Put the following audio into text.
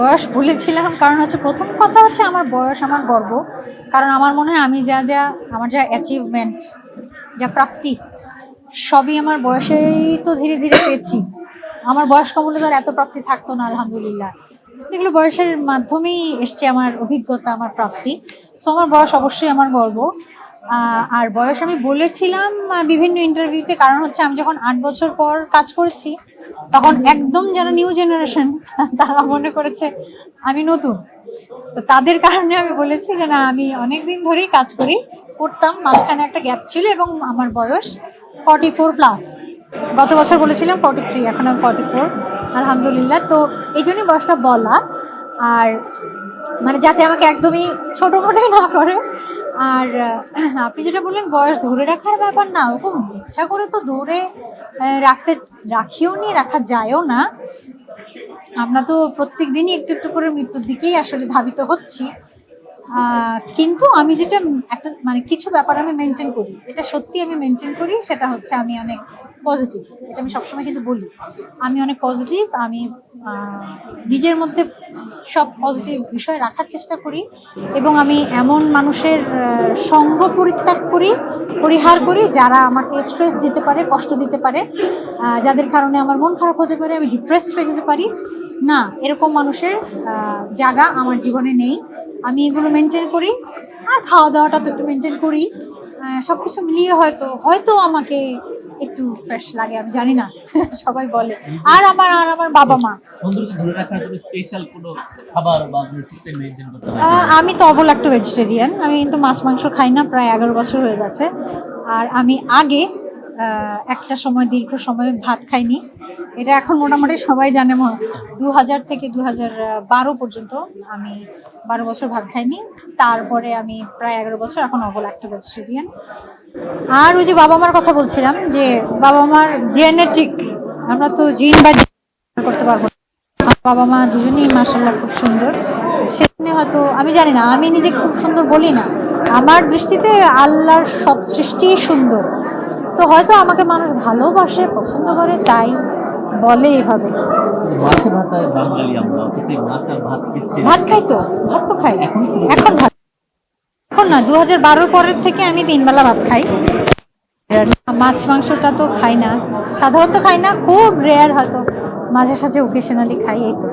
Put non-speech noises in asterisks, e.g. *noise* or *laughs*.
বয়স বলেছিলাম কারণ হচ্ছে প্রথম কথা হচ্ছে আমার বয়স, আমার গর্ব। কারণ আমার মনে হয় আমি যা যা, আমার যা অ্যাচিভমেন্ট যা প্রাপ্তি, সবই আমার বয়সেই তো ধীরে ধীরে পেয়েছি। আমার বয়স কমলে তো এত প্রাপ্তি থাকতো না, আলহামদুলিল্লাহ। এগুলো বয়সের মাধ্যমেই এসছে আমার অভিজ্ঞতা, আমার প্রাপ্তি। সো আমার বয়স অবশ্যই আমার গর্ব। আর বয়স আমি বলেছিলাম বিভিন্ন ইন্টারভিউতে কারণ হচ্ছে আমি যখন আট বছর পর কাজ করেছি, তখন একদম যারা নিউ জেনারেশন তারা মনে করেছে আমি নতুন। তো তাদের কারণে আমি বলেছি যে, না, আমি অনেক দিন ধরেই কাজ করি। করতাম, মাঝখানে একটা গ্যাপ ছিল এবং আমার বয়স ফর্টি ফোর প্লাস গত বছর বলেছিলাম ফর্টি থ্রি এখন আমি ফর্টি ফোর আলহামদুলিল্লাহ। তো এই জন্যই বয়সটা বলা। আর মানে যাতে আমাকে একদমই ছোট মনে না করে। আর আপনি যেটা বললেন, বয়স ধরে রাখার ব্যাপার না, ওরকম ইচ্ছা করে তো ধরে রাখতে রাখিও নি, রাখা যায়ও না। আমরা তো প্রত্যেক দিনই একটু একটু করে মৃত্যুর দিকেই আসলে ধাবিত হচ্ছি। কিন্তু আমি যেটা একটা মানে কিছু ব্যাপার আমি মেনটেন করি, এটা সত্যি আমি মেনটেন করি, সেটা হচ্ছে আমি অনেক পজিটিভ এটা আমি সবসময় কিন্তু বলি। আমি অনেক পজিটিভ আমি নিজের মধ্যে সব পজিটিভ বিষয় রাখার চেষ্টা করি এবং আমি এমন মানুষের সঙ্গ পরিত্যাগ করি, পরিহার করি যারা আমাকে স্ট্রেস দিতে পারে, কষ্ট দিতে পারে। যাদের কারণে আমার মন খারাপ হতে পারে, আমি ডিপ্রেসড হয়ে যেতে পারি। না, এরকম মানুষের জায়গা আমার জীবনে নেই। আমি এগুলো মেনটেন করি। আর খাওয়া দাওয়াটা তো একটু মেনটেন করি। সব কিছু মিলিয়ে হয়তো হয়তো আমাকে একটু ফ্রেশ লাগে আমি জানি না *laughs* সবাই বলে। আর আমার আর আমার বাবা মা। সৌন্দর্য ধরে রাখার জন্য স্পেশাল কোনো খাবার বা মেনটেন করতে আমি তো অবল একটা ভেজিটেরিয়ান আমি কিন্তু মাছ মাংস খাই না প্রায় এগারো বছর হয়ে গেছে। আর আমি আগে একটা সময় দীর্ঘ সময় ভাত খাইনি। এটা এখন মোটামুটি সবাই জানে মনে দু হাজার থেকে দু হাজার বারো পর্যন্ত আমি বারো বছর ভাত খাইনি। তারপরে আমি প্রায় এগারো বছর এখন অবল একটা ভেজিটেরিয়ান আর ওই যে বাবা মার কথা বলছিলাম যে বাবা মার জেনেটিক আমরা তো জিন বা করতে পারব বাবা মা দুজনেই মাসাল্লাহ খুব সুন্দর। সেখানে হয়তো আমি জানি না আমি নিজে খুব সুন্দর বলি না। আমার দৃষ্টিতে আল্লাহর সব সৃষ্টি সুন্দর। তো হয়তো আমাকে মানুষ ভালোবাসে পছন্দ করে তাই বলে এইভাবে। মাছে ভাতায় বাঙালি আমরা অথচ এই মাছ আর ভাত খাই তো? ভাত তো খাই? এখন ভাত এখন না দু হাজার বারোর পরের থেকে আমি দিনবেলা ভাত খাই। মাছ মাংসটা তো খাই না, সাধারণত খাই না, খুব রেয়ার হয়তো, মাঝে সাঝে ওকেশনালি খাই, এই